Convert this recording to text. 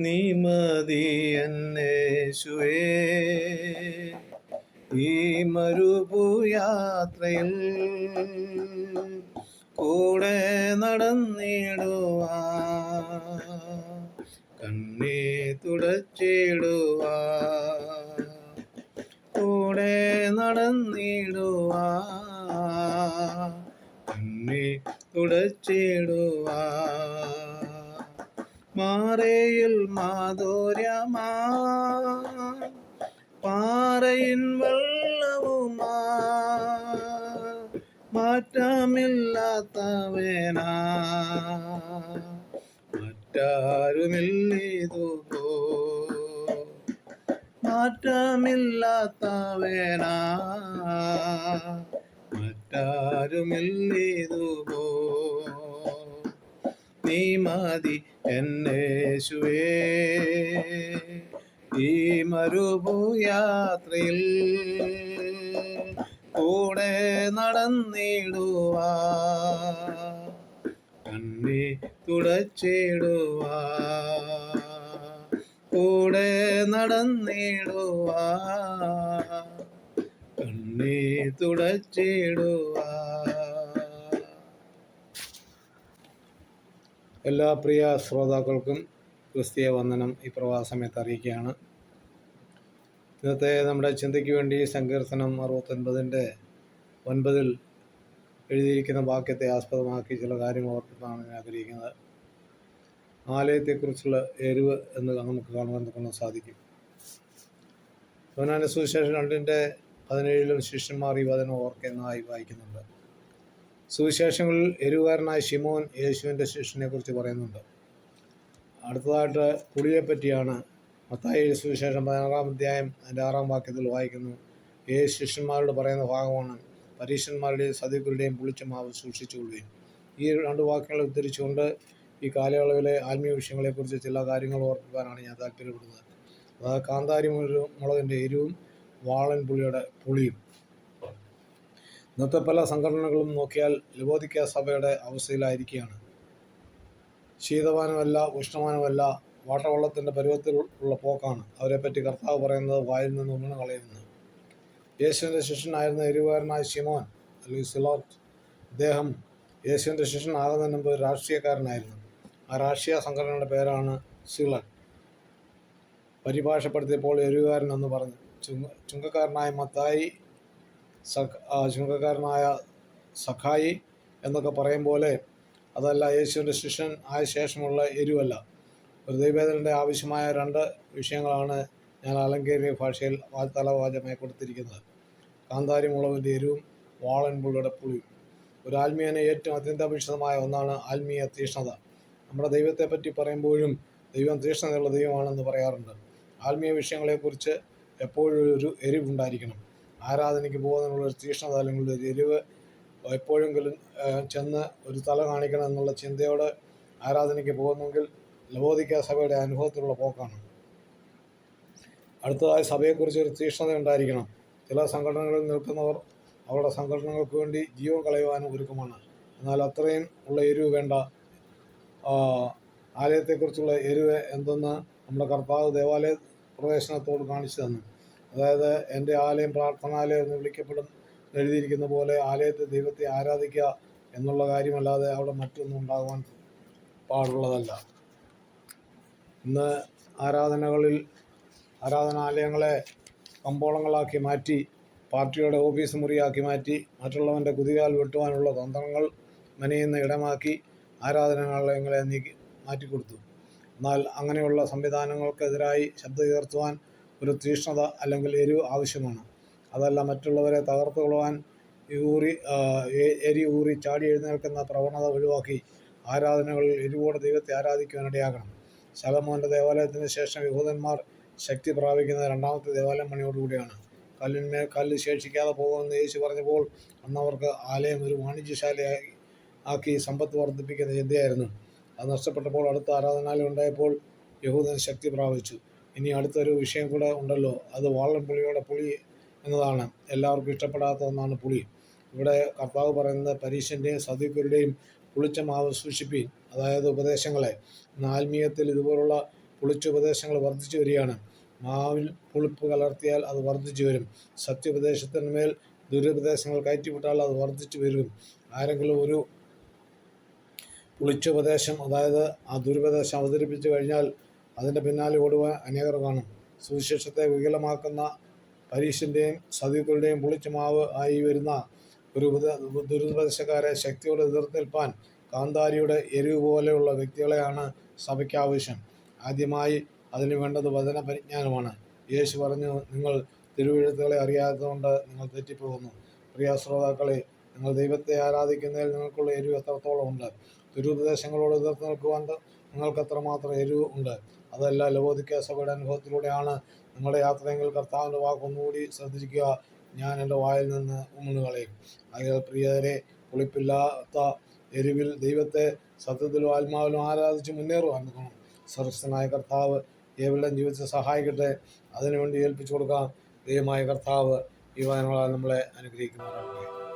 നീ മതി എന്നേശുവേ ഈ മരുഭൂയാത്രയിൽ കൂടെ നടന്നിടുവാ. കണ്ണേ തുടച്ചിടുവാ. കൂടെ നടന്നിടുവാ. കണ്ണേ തുടച്ചിടുവാ. മാറയിൽ മാധുര്യമാ. പാറയിൻ വെള്ളവുമാ. മാറ്റമില്ലാത്തവേനാ. മറ്റാരുമില്ലിതുപോ മാറ്റമില്ലാത്തവേനാ. മറ്റാരുമില്ലിതുപോ നീ മതി എന്നേശുവേ. ഈ മരുഭൂയാത്രയിൽ കൂടെ നടന്നിടുവാ. കണ്ണി തുടച്ചിടുവാ. കൂടെ നടന്നിടുവാ. കണ്ണി തുടച്ചിടുവാ. എല്ലാ പ്രിയ ശ്രോതാക്കൾക്കും ക്രിസ്തീയ വന്ദനം ഈ പ്രവാസമയത്ത് അറിയിക്കുകയാണ്. ഇന്നത്തെ നമ്മുടെ ചിന്തയ്ക്ക് വേണ്ടി സങ്കീർത്തനം അറുപത്തൊൻപതിന്റെ ഒൻപതിൽ എഴുതിയിരിക്കുന്ന വാക്യത്തെ ആസ്പദമാക്കി ചില കാര്യങ്ങൾ ഓർപ്പിക്കാനാണ് ഞാൻ ആഗ്രഹിക്കുന്നത്. ആലയത്തെക്കുറിച്ചുള്ള എരിവ് എന്ന് നമുക്ക് കാണുവാൻ കൊണ്ട് സാധിക്കും. യോനാന സുവിശേഷം രണ്ടിന്റെ പതിനേഴിലും ശിഷ്യന്മാർ ഈ വചനം ഓർക്കുന്നതായി വായിക്കുന്നുണ്ട്. സുവിശേഷങ്ങളിൽ എരുവുകാരനായ ഷിമോൻ യേശുവിന്റെ ശിഷ്യനെ കുറിച്ച് പറയുന്നുണ്ട്. അടുത്തതായിട്ട് പുളിയെ പറ്റിയാണ് മത്തായി സുവിശേഷം പതിനാറാം അധ്യായം അതിന്റെ ആറാം വാക്യത്തിൽ വായിക്കുന്നു. ഏഴ് ശിഷ്യന്മാരോട് പറയുന്ന ഭാഗമാണ് പരീക്ഷന്മാരുടെയും സതികളുടെയും പുളിച്ച മാവ് സൂക്ഷിച്ചുകൊള്ളുകയും ഈ രണ്ട് വാക്യങ്ങൾ ഉദ്ധരിച്ചുകൊണ്ട് ഈ കാലയളവിലെ ആത്മീയ വിഷയങ്ങളെക്കുറിച്ച് ചില കാര്യങ്ങൾ ഓർപ്പിക്കാനാണ് ഞാൻ താല്പര്യപ്പെടുന്നത്. അതായത് കാന്താരി മുള- മുളകിന്റെ എരിവും വാളൻ പുളിയുടെ പുളിയും. ഇന്നത്തെ പല സംഘടനകളും നോക്കിയാൽ ലബോദിക്ക സഭയുടെ അവസ്ഥയിലായിരിക്കുകയാണ്. ശീതമാനമല്ല ഉഷ്ണമാനമല്ല വാട്ടവെള്ളത്തിന്റെ പരുവത്തിൽ ഉള്ള പോക്കാണ്. അവരെപ്പറ്റി കർത്താവ് പറയുന്നത് വായിൽ നിന്ന് വീണ് കളയുന്നത് യേശുവിന്റെ ശിഷ്യനായിരുന്ന എരിവുകാരനായ ഷിമോൻ അല്ലെങ്കിൽ സിലോട്ട് അദ്ദേഹം യേശുവിന്റെ ശിഷ്യനാകുന്നതിന് മുമ്പ് രാഷ്ട്രീയക്കാരനായിരുന്നു. ആ രാഷ്ട്രീയ സംഘടനയുടെ പേരാണ് സിലട്ട് പരിഭാഷപ്പെടുത്തിയപ്പോൾ എരിവുകാരൻ എന്ന് പറഞ്ഞു. ചുങ്ക ചുങ്കക്കാരനായ മത്തായി ചുങ്കക്കാരനായ സഖായി എന്നൊക്കെ പറയും പോലെ അതല്ല യേശുവിന്റെ ശിഷ്യൻ ആയ ശേഷമുള്ള എരിവല്ല. ഒരു ദൈവേദനന്റെ ആവശ്യമായ രണ്ട് വിഷയങ്ങളാണ് ഞാൻ അലങ്കേരിയ ഭാഷയിൽ തലവാചമായി കൊടുത്തിരിക്കുന്നത്. കാന്താരി മുളകിന്റെ എരിവും വാളൻ പുള്ളിയുടെ പുളിയും. ഒരു ആത്മീയനെ ഏറ്റവും അത്യന്താപേക്ഷിതമായ ഒന്നാണ് ആത്മീയ തീഷ്ണത. നമ്മുടെ ദൈവത്തെ പറ്റി പറയുമ്പോഴും ദൈവം തീഷ്ണതയുള്ള ദൈവമാണെന്ന് പറയാറുണ്ട്. ആത്മീയ വിഷയങ്ങളെക്കുറിച്ച് എപ്പോഴും ഒരു എരിവുണ്ടായിരിക്കണം. ആരാധനയ്ക്ക് പോകുന്നതിനുള്ള ഒരു തീഷ്ണത അല്ലെങ്കിൽ ഒരു എരിവ് എപ്പോഴെങ്കിലും ചെന്ന് ഒരു തല കാണിക്കണം എന്നുള്ള ചിന്തയോടെ ആരാധനയ്ക്ക് പോകുന്നെങ്കിൽ ലവോദിക്ക സഭയുടെ അനുഭവത്തിലുള്ള പോക്കാണ്. അടുത്തതായി സഭയെക്കുറിച്ച് ഒരു തീഷ്ണത ഉണ്ടായിരിക്കണം. ചില സംഘടനകളിൽ നിൽക്കുന്നവർ അവരുടെ സംഘടനകൾക്ക് വേണ്ടി ജീവൻ കളയുവാനും ഒരുക്കമാണ്. എന്നാൽ അത്രയും ഉള്ള എരിവ് വേണ്ട. ആലയത്തെക്കുറിച്ചുള്ള എരിവ് എന്തെന്ന് നമ്മുടെ കർത്താവ് ദേവാലയ പ്രവേശനത്തോട് കാണിച്ചു തന്നു. അതായത് എന്റെ ആലയം പ്രാർത്ഥനാലയം എന്ന് വിളിക്കപ്പെടും എഴുതിയിരിക്കുന്ന പോലെ ആലയത്തെ ദൈവത്തെ ആരാധിക്കുക എന്നുള്ള കാര്യമല്ലാതെ അവിടെ മറ്റൊന്നും ഉണ്ടാകുവാൻ പാടുള്ളതല്ല. ഇന്ന് ആരാധനകളിൽ ആരാധനാലയങ്ങളെ കമ്പോളങ്ങളാക്കി മാറ്റി പാർട്ടിയുടെ ഓഫീസ് മുറിയാക്കി മാറ്റി മറ്റുള്ളവന്റെ കുതികാൽ വെട്ടുവാനുള്ള തന്ത്രങ്ങൾ മെനയുന്ന ഇടമാക്കി ആരാധനാലയങ്ങളെ നീക്കി മാറ്റിക്കൊടുത്തു. എന്നാൽ അങ്ങനെയുള്ള സംവിധാനങ്ങൾക്കെതിരായി ശബ്ദമുയർത്തുവാൻ ഒരു തീഷ്ണത അല്ലെങ്കിൽ എരിവ് ആവശ്യമാണ്. അതല്ല മറ്റുള്ളവരെ തകർത്ത് കൊള്ളുവാൻ ഊറി എരി ഊറി ചാടി എഴുന്നേൽക്കുന്ന പ്രവണത ഒഴിവാക്കി ആരാധനകളിൽ എരിവോടെ ദൈവത്തെ ആരാധിക്കുവാനിടയാകണം ശലമോന്റെ ദേവാലയത്തിന് ശേഷം യഹൂദന്മാർ ശക്തി പ്രാപിക്കുന്ന രണ്ടാമത്തെ ദേവാലയം പണിയോടുകൂടിയാണ്. കല്ലിന്മേൽ കല്ല് ശേഷിക്കാതെ പോകുമെന്ന് യേശു പറഞ്ഞപ്പോൾ അന്നവർക്ക് ആലയം ഒരു വാണിജ്യശാലയായി ആക്കി സമ്പത്ത് വർദ്ധിപ്പിക്കുന്ന ചിന്തയായിരുന്നു. അത് നഷ്ടപ്പെട്ടപ്പോൾ അടുത്ത ആരാധനാലയം ഉണ്ടായപ്പോൾ യഹൂദൻ ശക്തി പ്രാപിച്ചു. ഇനി അടുത്തൊരു വിഷയം കൂടെ ഉണ്ടല്ലോ. അത് വാളൻ പുളിയുടെ പുളി എന്നതാണ്. എല്ലാവർക്കും ഇഷ്ടപ്പെടാത്ത ഒന്നാണ് പുളി ഇവിടെ കർത്താവ് പറയുന്നത് പരീക്ഷന്റെയും സദീഖരുടെയും പുളിച്ച മാവ് സൂക്ഷിപ്പീൻ. അതായത് ഉപദേശങ്ങളെ. ആത്മീയത്തിൽ ഇതുപോലുള്ള പുളിച്ച ഉപദേശങ്ങൾ വർദ്ധിച്ചു വരികയാണ്. മാവിൽ പുളിപ്പ് കലർത്തിയാൽ അത് വർദ്ധിച്ചു വരും. സത്യോപദേശത്തിന്മേൽ ദുരുപദേശങ്ങൾ കയറ്റിവിട്ടാൽ അത് വർദ്ധിച്ചു വരും. ആരെങ്കിലും ഒരു പുളിച്ചുപദേശം അതായത് ആ ദുരുപദേശം അവതരിപ്പിച്ചു കഴിഞ്ഞാൽ അതിന്റെ പിന്നാലെ ഓടുവാൻ അനേകർ കാണും. സുവിശേഷത്തെ വികലമാക്കുന്ന പരീക്ഷന്റെയും സതികളുടെയും പുളിച്ച മാവ് ആയി വരുന്ന ഒരു ദുരുപദേശക്കാരെ ശക്തിയോടെ എതിർത്തേൽപ്പാൻ കാന്താരിയുടെ എരിവ് പോലെയുള്ള വ്യക്തികളെയാണ് സഭയ്ക്ക് ആവശ്യം. ആദ്യമായി അതിന് വേണ്ടത് വചന പരിജ്ഞാനമാണ്. യേശു പറഞ്ഞു നിങ്ങൾ തിരുവഴുത്തുകളെ അറിയാത്തതുകൊണ്ട് നിങ്ങൾ തെറ്റിപ്പോകുന്നു. പ്രിയ ശ്രോതാക്കളെ നിങ്ങൾ ദൈവത്തെ ആരാധിക്കുന്നതിൽ നിങ്ങൾക്കുള്ള എരിവ് എത്രത്തോളം ഉണ്ട്? ദുരുപദേശങ്ങളോട് എതിർത്ത് നിൽക്കുവാൻ നിങ്ങൾക്ക് എത്രമാത്രം എരിവ് ഉണ്ട്. അതല്ല ലവോദിക്ക സഭയുടെ അനുഭവത്തിലൂടെയാണ് നിങ്ങളുടെ യാത്രയെങ്കിൽ കർത്താവിന്റെ വാക്കൊന്നുകൂടി ശ്രദ്ധിക്കുക ഞാൻ എന്റെ വായിൽ നിന്ന് ഉമ്മണ് കളയും അതിനാൽ പ്രിയരെ പുളിപ്പില്ലാത്ത എരിവിൽ ദൈവത്തെ സത്യത്തിലും ആത്മാവിലും ആരാധിച്ച് മുന്നേറുവാൻ നിൽക്കണം. സ്വർഗസ്ഥനായ കർത്താവ് ഏവരെല്ലാം ജീവിതത്തെ സഹായിക്കട്ടെ. അതിനുവേണ്ടി ഏൽപ്പിച്ചു കൊടുക്കാം. ദൈവമായ കർത്താവ് ഈ വചനങ്ങളാൽ നമ്മളെ അനുഗ്രഹിക്കുന്നവരാകട്ടെ.